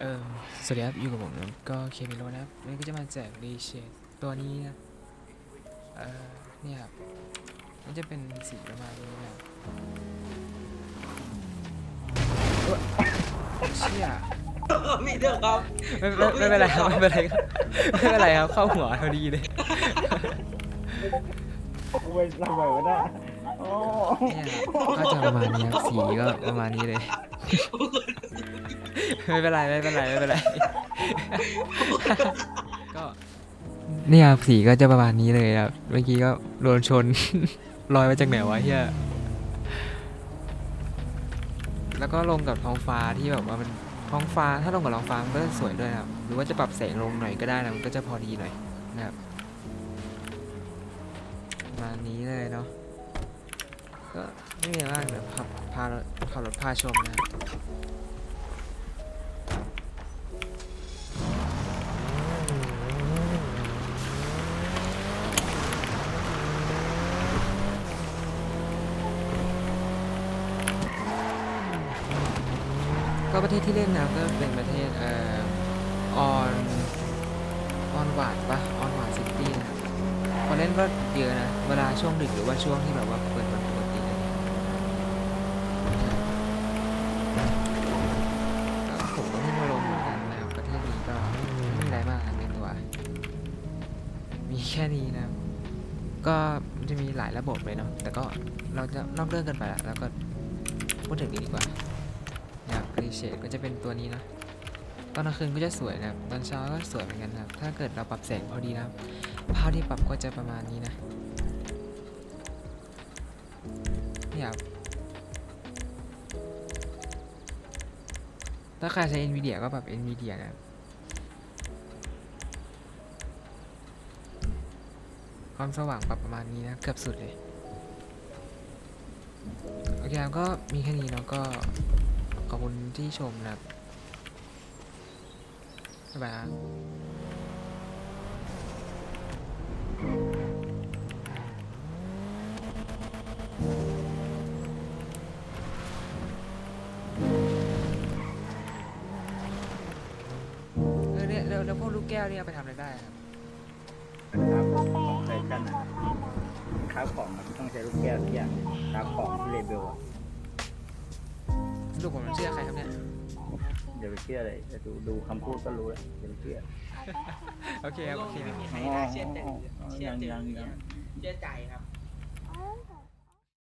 เออสวัสดีครับอยู่กับผมนะก็เคมิโลนะครับวันนี้ก็จะมาแจกรีเชดตัวนี้นะเออเนี่ยครับมันจะเป็นสีประมาณนี้นะครับเอ้ยเชี่ยมีเถอะครับไม่ไม่ไม่เป็นไรครับไม่เป็นไรครับไม่เป็นไรครับเข้าหัวพอดีเลยกูไปทำไมวะเนี่ยโอ้เนี่ยครับก็จะประมาณนี้ครับสีก็ประมาณนี้เลย ไม่เป็นไรไม่เป็นไรไม่เป็นไร ก็เนี่ยครับสีก็จะประมาณนี้เลยครับ เมื่อกี้ก็โดนชน ลอยมาจากไหนวะเฮียแล้วก็ลงกับท้องฟ้าที่แบบว่ามันท้องฟ้าถ้าลงกับท้องฟ้ามันก็จะสวยด้วยครับ หรือว่าจะปรับแสงลงหน่อยก็ได้นะมันก็จะพอดีหน่อยนะครับประมาณนี้เลยเนาะก็ไม่มีอะไรมากเดี๋ยวขับพาขับรถพาชมนะครับ ก็ประเทศที่เล่นนะก็เป็นประเทศเอ่อออนออนหวานปะออนหวานซิตี้นะคนเล่นก็เยอะนะ เวลาช่วงดึกหรือว่าช่วงที่แบบว่าเปิดวันปกติอะไรเงี้ยผมก็เพิ่งมาลงเหมือนกันนะครับประเทศนี้ก็ไม่มีอะไรมากอันนี้ตัวามีแค่นี้นะก็มันจะมีหลายระบบเลยเนาะแต่ก็เราจะนอกเรื่องกันไปละแล้วก็พูดถึงนี้ดีกว่าีเชดก็จะเป็นตัวนี้นะ ตอนกลางคืนก็จะสวยนะครับ ตอนเช้าก็สวยเหมือนกันนะครับ ถ้าเกิดเราปรับแสงพอดีนะครับ ภาพที่ปรับก็จะประมาณนี้นะนี่ครับถ้าใครใช้ NVIDIA ก็ปรับ NVIDIA นะครับความสว่างปรับประมาณนี้นะเกือบสุดเลย โอเคครับก็มีแค่นี้เนาะก็ อบคุณที่ชมนะครับบ๊ายบายแล้วพวกลูกแก้วเนี่ยไปทำอะไรได้ครับครับของใช้กันนะค้าของมันต้องใช้ลูกแก้วทุกอย่างค้าของที่เลเบลอะ ลูกผมเชื่อใครครับเนี่ย อย่าไปเชื่อเลยดูดูคำพูดก็รู้แล้วอย่าไปเชื่อโอเคครับโอเคคไม่รับมีใครน่าเชื่อใต่เชื่อใจครับ